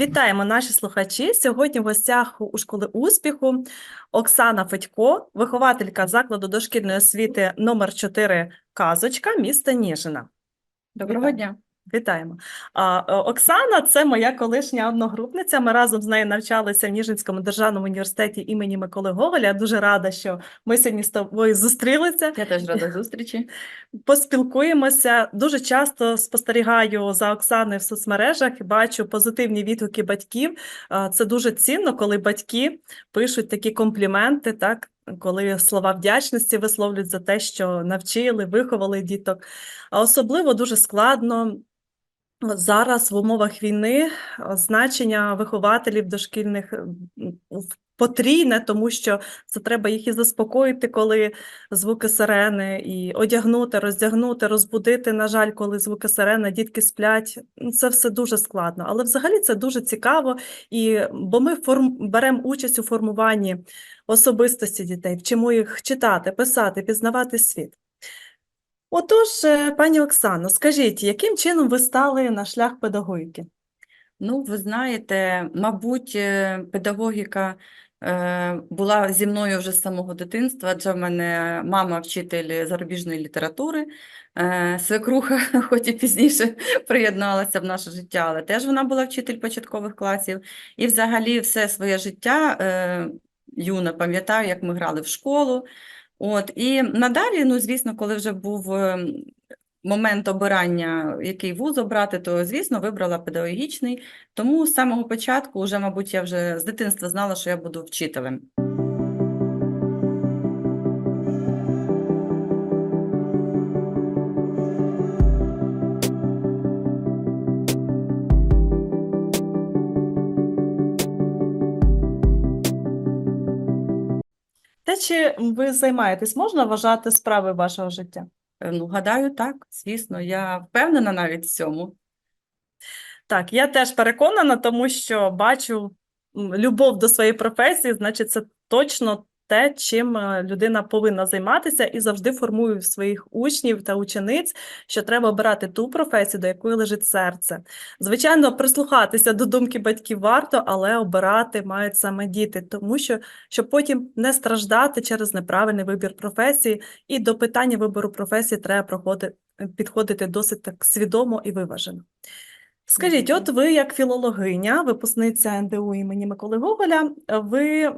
Вітаємо наші слухачі. Сьогодні в гостях у школи успіху Оксана Федько, вихователька закладу дошкільної освіти номер 4 Казочка міста Ніжина. Доброго Вітаю. дня. Вітаємо. А, е, Оксана це моя колишня одногрупниця. Ми разом з нею навчалися в Ніжинському державному університеті імені Миколи Гоголя. Я дуже рада, що ми сьогодні з тобою зустрілися. Я теж рада зустрічі. Поспілкуємося. Дуже часто спостерігаю за Оксаною в соцмережах і бачу позитивні відгуки батьків. Це дуже цінно, коли батьки пишуть такі компліменти, так. Коли слова вдячності висловлюють за те, що навчили, виховали діток. А особливо дуже складно зараз в умовах війни значення вихователів дошкільних в- потрійне, тому що це треба їх і заспокоїти, коли звуки сирени, і одягнути, роздягнути, розбудити. На жаль, коли звуки сирени, дітки сплять. Ну, Це все дуже складно. Але взагалі це дуже цікаво, і бо ми форм... беремо участь у формуванні особистості дітей, вчимо їх читати, писати, пізнавати світ. Отож, е, пані Оксано, скажіть, яким чином ви стали на шлях педагогіки? Ну, ви знаєте, мабуть, е, педагогіка е, була зі мною вже з самого дитинства, адже в мене мама вчитель зарубіжної літератури, свекруха, хоч і пізніше приєдналася в наше життя, але теж вона була вчитель початкових класів. І взагалі все своє життя юна пам'ятаю, як ми грали в школу. От, і надалі, ну, звісно, коли вже був е, момент обирання, який вуз обрати, то, звісно, вибрала педагогічний. Тому з самого початку, вже, мабуть, я вже з дитинства знала, що я буду вчителем. Те, чи ви займаєтесь, можна вважати справи вашого життя? Е, Ну, гадаю, так, звісно, я впевнена навіть в цьому. Так, я теж переконана, тому що бачу любов до своєї професії, значить, це точно те, чим е, людина повинна займатися, і завжди формую своїх учнів та учениць, що треба обирати ту професію, до якої лежить серце. Звичайно, прислухатися до думки батьків варто, але обирати мають саме діти, тому що щоб потім не страждати через неправильний вибір професії, і до питання вибору професії треба проходити, підходити досить так свідомо і виважено. Скажіть, от ви як філологиня, випускниця НДУ імені Миколи Гоголя, ви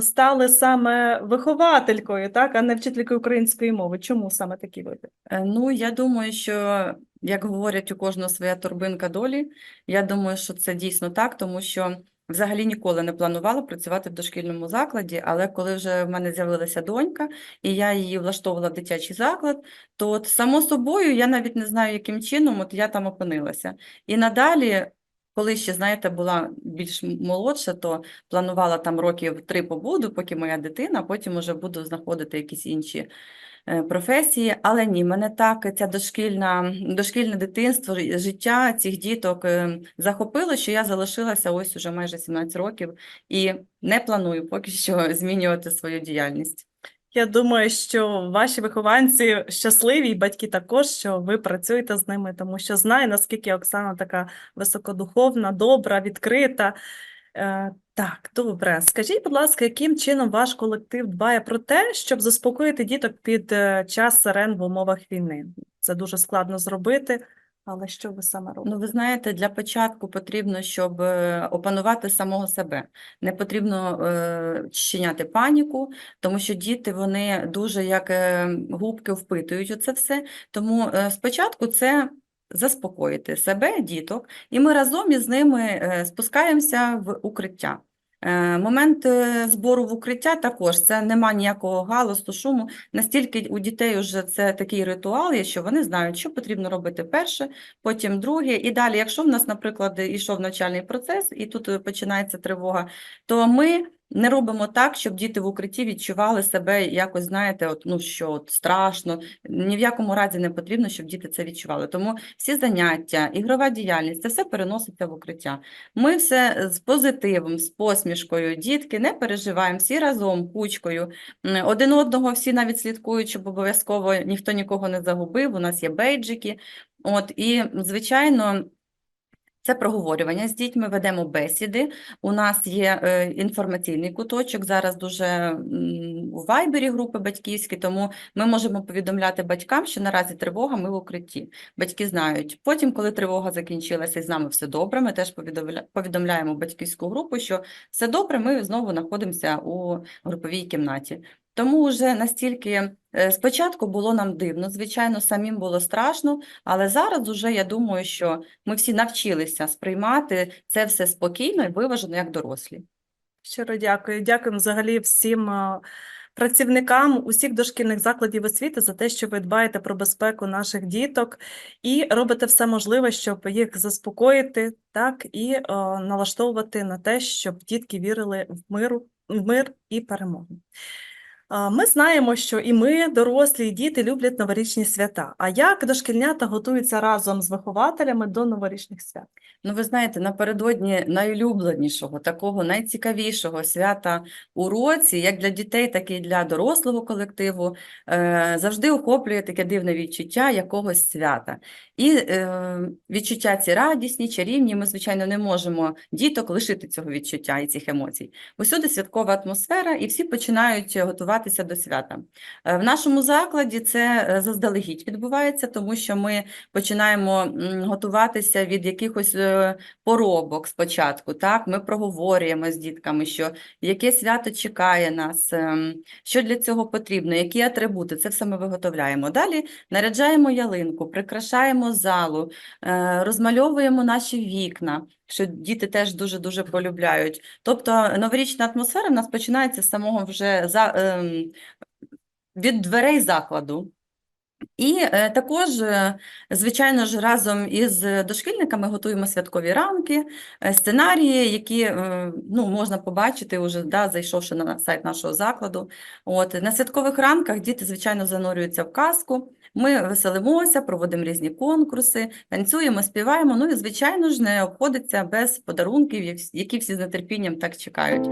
стали саме вихователькою, так, а не вчителькою української мови. Чому саме такі вибір? Е, Ну, я думаю, що, як говорять, у кожного своя торбинка долі. Я думаю, що це дійсно так, тому що взагалі ніколи не планувала працювати в дошкільному закладі, але коли вже в мене з'явилася донька, і я її влаштовувала в дитячий заклад, то от, само собою я навіть не знаю, яким чином от я там опинилася. І надалі. Коли ще, знаєте, була більш молодша, то планувала там років три побуду, поки моя дитина, потім уже буду знаходити якісь інші професії, але ні, мене так ця дошкільна, дошкільне дитинство, життя цих діток е, захопило, що я залишилася ось уже майже 17 років і не планую поки що змінювати свою діяльність. Я думаю, що ваші вихованці щасливі, і батьки також, що ви працюєте з ними, тому що знаю, наскільки Оксана така високодуховна, добра, відкрита. Е, так, добре. Скажіть, будь ласка, яким чином ваш колектив дбає про те, щоб заспокоїти діток під е, час сирен в умовах війни? Це дуже складно зробити, але що ви саме робите? Ну, ви знаєте, для початку потрібно, щоб е, опанувати самого себе. Не потрібно е, щиняти паніку, тому що діти вони дуже як губки впитують оце все. Тому е, спочатку це заспокоїти себе, діток, і ми разом із ними е, спускаємося в укриття. Е, Момент е, збору в укриття також це нема ніякого галасу, шуму. Настільки у дітей вже це такий ритуал є, що вони знають, що потрібно робити перше, потім друге. І далі, якщо в нас, наприклад, ішов навчальний процес, і тут починається тривога, то ми не робимо так, щоб діти в укритті відчували себе якось, знаєте, от, ну що от, страшно. Ні в якому разі не потрібно, щоб діти це відчували. Тому всі заняття, ігрова діяльність, це все переноситься в укриття. Ми все з позитивом, з посмішкою, дітки не переживаємо, всі разом, кучкою, один одного всі навіть слідкують, щоб обов'язково ніхто нікого не загубив, у нас є бейджики. От, і, звичайно, Це проговорювання з дітьми, ведемо бесіди. У нас є е, інформаційний куточок. Зараз дуже у вайбері групи батьківські, тому ми можемо повідомляти батькам, що наразі тривога, ми в укритті. Батьки знають. Потім, коли тривога закінчилася і з нами все добре, ми теж повідомля- повідомляємо батьківську групу, що все добре, ми знову знаходимося у груповій кімнаті. Тому вже настільки е, спочатку було нам дивно, звичайно, самим було страшно, але зараз уже я думаю, що ми всі навчилися сприймати це все спокійно і виважено як дорослі. Щиро дякую. Дякуємо взагалі всім е, працівникам усіх дошкільних закладів освіти за те, що ви дбаєте про безпеку наших діток і робите все можливе, щоб їх заспокоїти, так і е, налаштовувати на те, щоб дітки вірили в миру, в мир і перемогу. Ми знаємо, що і ми, дорослі, і діти люблять новорічні свята. А як дошкільнята готуються разом з вихователями до новорічних свят? Ну, ви знаєте, напередодні найулюбленішого, такого найцікавішого свята у році, як для дітей, так і для дорослого колективу, е, завжди охоплює таке дивне відчуття якогось свята. І е, відчуття ці радісні, чарівні. Ми, звичайно, не можемо діток лишити цього відчуття і цих емоцій. Усюди святкова атмосфера, і всі починають готуватися до свята. Е, В нашому закладі це заздалегідь відбувається, тому що ми починаємо готуватися від якихось поробок спочатку. Так, ми проговорюємо з дітками, що яке свято чекає нас, ем, що для цього потрібно, які атрибути. Це все ми виготовляємо. Далі наряджаємо ялинку, прикрашаємо залу, е, розмальовуємо наші вікна. Що діти теж дуже дуже полюбляють. Тобто новорічна атмосфера в нас починається з самого вже за ем, від дверей закладу. І е, також, е, звичайно ж, разом із дошкільниками готуємо святкові рамки, е, сценарії, які ну, можна побачити, уже, да, зайшовши на сайт нашого закладу. От, на святкових рамках діти, звичайно, занурюються в казку. Ми веселимося, проводимо різні конкурси, танцюємо, співаємо. Ну і, звичайно ж, не обходиться без подарунків, які всі з нетерпінням так чекають.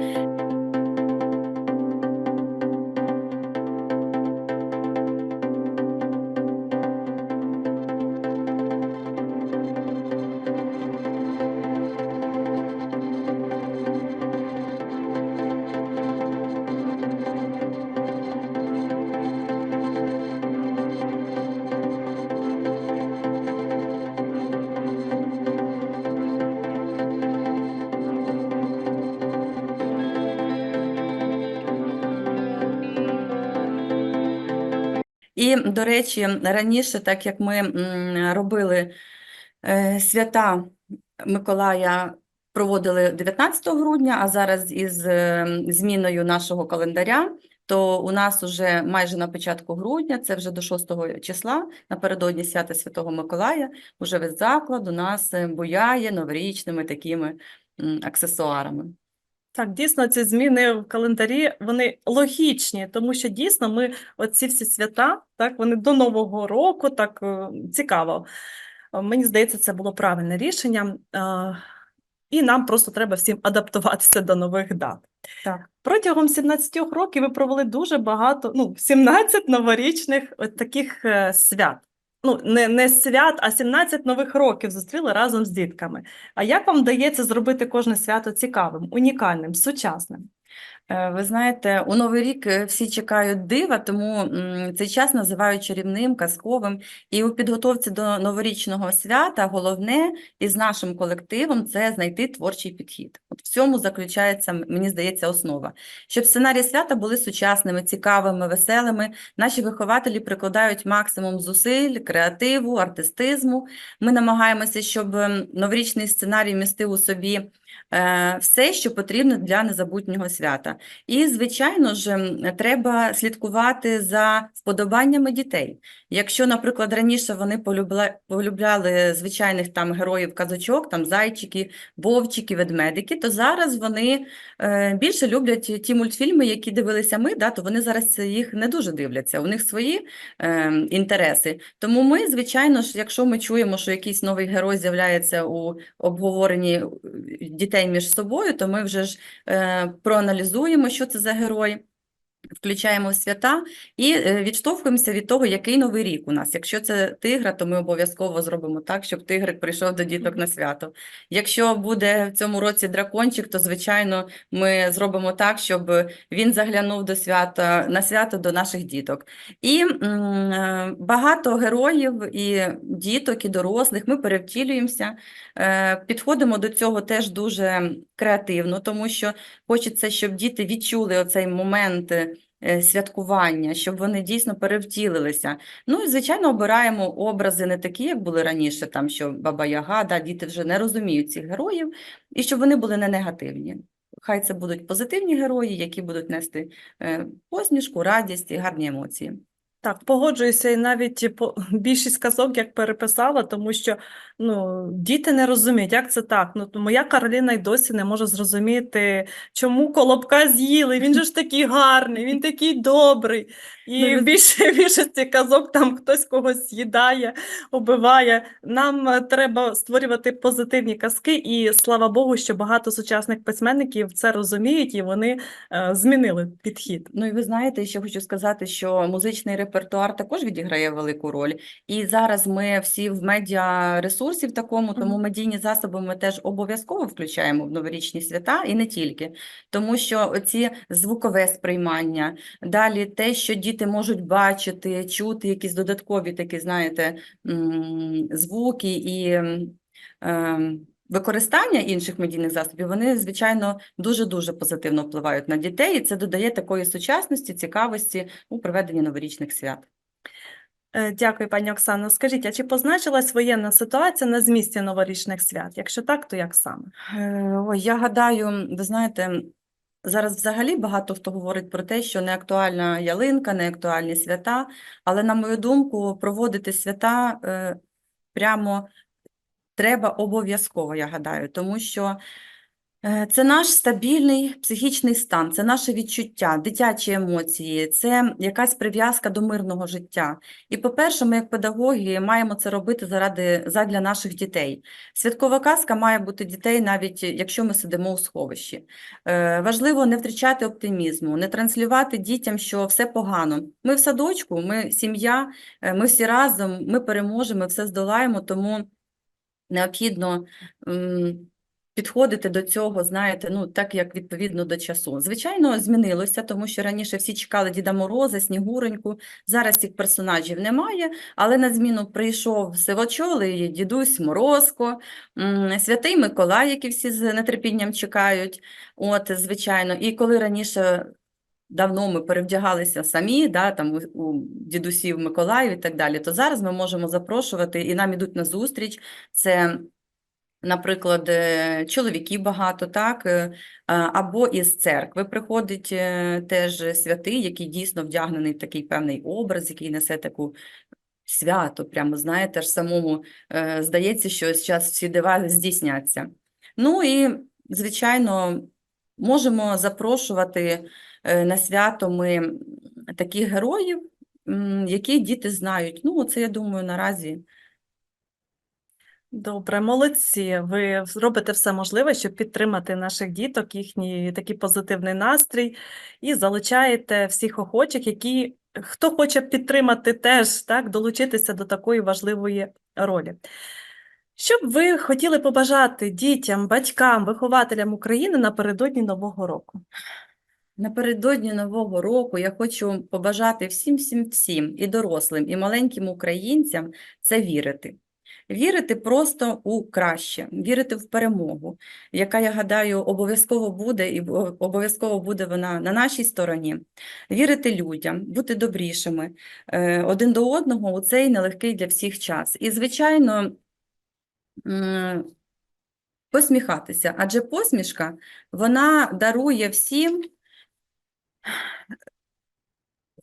І, до речі, раніше, так як ми робили е, свята Миколая, проводили 19 грудня, а зараз із е, зміною нашого календаря, то у нас уже майже на початку грудня, це вже до 6 числа, напередодні свята Святого Миколая, уже весь заклад у нас е, буяє новорічними такими аксесуарами. Так, дійсно, ці зміни в календарі вони логічні, тому що дійсно ми оці всі свята, так, вони до Нового року, так е, цікаво. Е, Мені здається, це було правильне рішення, е, і нам просто треба всім адаптуватися до нових дат. Так. Протягом 17 років ви провели дуже багато, ну, 17 новорічних от таких свят. Ну, не, не свят, а 17 нових років зустріли разом з дітками. А як вам вдається зробити кожне свято цікавим, унікальним, сучасним? Е, Ви знаєте, у Новий рік е, всі чекають дива, тому цей час називають чарівним, казковим. І у підготовці до новорічного свята головне із нашим колективом це знайти творчий підхід. От в цьому заключається, мені здається, основа. Щоб сценарії свята були сучасними, цікавими, веселими, наші вихователі прикладають максимум зусиль, креативу, артистизму. Ми намагаємося, щоб новорічний сценарій містив у собі е, все, що потрібно для незабутнього свята. І, звичайно ж, треба слідкувати за вподобаннями дітей. Якщо, наприклад, раніше вони полюбля- полюбляли звичайних там героїв казочок, там зайчики, вовчики, ведмедики, то зараз вони е, більше люблять ті мультфільми, які дивилися ми, да, то вони зараз їх не дуже дивляться. У них свої е, інтереси. Тому ми, звичайно ж, якщо ми чуємо, що якийсь новий герой з'являється у обговоренні е, дітей між собою, то ми вже ж е, проаналізуємо, що це за герой. Включаємо свята і е, відштовхуємося від того, який новий рік у нас. Якщо це тигра, то ми обов'язково зробимо так, щоб тигрик прийшов до діток на свято. Якщо буде в цьому році дракончик, то звичайно ми зробимо так, щоб він заглянув до свята на свято до наших діток. І е, багато героїв і діток, і дорослих ми перевтілюємося, е, підходимо до цього теж дуже креативно, тому що хочеться, щоб діти відчули оцей момент святкування, щоб вони дійсно перевтілилися. Ну і, звичайно, обираємо образи не такі, як були раніше, там, що Баба Яга, да, діти вже не розуміють цих героїв, і щоб вони були не негативні. Хай це будуть позитивні герої, які будуть нести е, посмішку, радість і гарні емоції. Так, погоджуюся, і навіть по більшість казок як переписала, тому що ну, діти не розуміють, як це так. Ну, моя Кароліна й досі не може зрозуміти, чому колобка з'їли. Він же ж такий гарний, він такий добрий. І Ну, в більше, більшості казок там хтось когось з'їдає, убиває. Нам е, треба створювати позитивні казки, і слава Богу, що багато сучасних письменників це розуміють і вони е, змінили підхід. Ну і ви знаєте, ще хочу сказати, що музичний репертуар також відіграє велику роль. І зараз ми всі в медіаресурсі в такому, тому медійні засоби ми теж обов'язково включаємо в новорічні свята і не тільки. Тому що оці звукове сприймання, далі те, що діти можуть бачити, чути якісь додаткові такі, знаєте, звуки і ем, використання інших медійних засобів, вони, звичайно, дуже-дуже позитивно впливають на дітей, і це додає такої сучасності, цікавості у проведенні новорічних свят. Е, Дякую, пані Оксано. Скажіть, а чи позначилась воєнна ситуація на змісті новорічних свят? Якщо так, то як саме? Е, Ой, я гадаю, ви знаєте, зараз взагалі багато хто говорить про те, що не актуальна ялинка, не актуальні свята, але, на мою думку, проводити свята е, прямо треба обов'язково, я гадаю, тому що е, це наш стабільний психічний стан, це наше відчуття, дитячі емоції, це якась прив'язка до мирного життя. І, по-перше, ми, як педагоги, маємо це робити заради задля наших дітей. Святкова казка має бути дітей, навіть якщо ми сидимо у сховищі. Е, Важливо не втрачати оптимізму, не транслювати дітям, що все погано. Ми в садочку, ми сім'я, е, ми всі разом, ми переможемо, ми все здолаємо, тому необхідно підходити до цього, знаєте, ну так як відповідно до часу. Звичайно, змінилося, тому що раніше всі чекали Діда Мороза, Снігуреньку. Зараз цих персонажів немає, але на зміну прийшов Сивочолий, дідусь Морозко, Святий Миколай, який всі з нетерпінням чекають. От, звичайно, і коли раніше. Давно ми перевдягалися самі, да, там у, дідусів Миколаїв і так далі, то зараз ми можемо запрошувати, і нам ідуть на зустріч. Це, наприклад, е, чоловіків багато, так, е, або із церкви приходить е, теж святий, який дійсно вдягнений в такий певний образ, який несе таку свято, прямо, знаєте, аж самому здається, що зараз всі дива здійсняться. Ну і, звичайно, можемо запрошувати на свято ми таких героїв, які діти знають. Ну, це, я думаю, наразі Добре, молодці. Ви робите все можливе, щоб підтримати наших діток, їхній такий позитивний настрій, і залучаєте всіх охочих, які хто хоче підтримати теж, так, долучитися до такої важливої ролі. Що б ви хотіли побажати дітям, батькам, вихователям України напередодні Нового року? Напередодні Нового року я хочу побажати всім, всім, всім, і дорослим, і маленьким українцям це вірити. Вірити просто у краще, вірити в перемогу, яка, я гадаю, обов'язково буде, і обов'язково буде вона на нашій стороні. Вірити людям, бути добрішими е, один до одного у цей нелегкий для всіх час. І, звичайно, посміхатися, адже посмішка вона дарує всім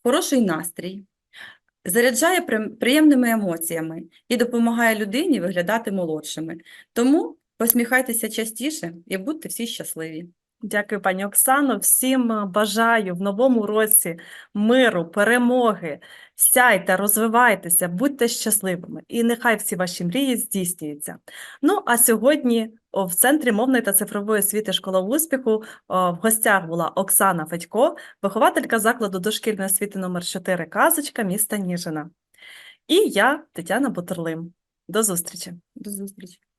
хороший настрій, заряджає приємними емоціями і допомагає людині виглядати молодшими. Тому посміхайтеся частіше і будьте всі щасливі. Дякую, пані Оксано. Всім е, бажаю в новому році миру, перемоги. Сяйте, розвивайтеся, будьте щасливими, і нехай всі ваші мрії здійснюються. Ну а сьогодні в центрі мовної та цифрової освіти школа успіху в гостях була Оксана Федько, вихователька закладу дошкільної освіти номер 4 Казочка міста Ніжина. І я, Тетяна Бутерлим. До зустрічі! До зустрічі.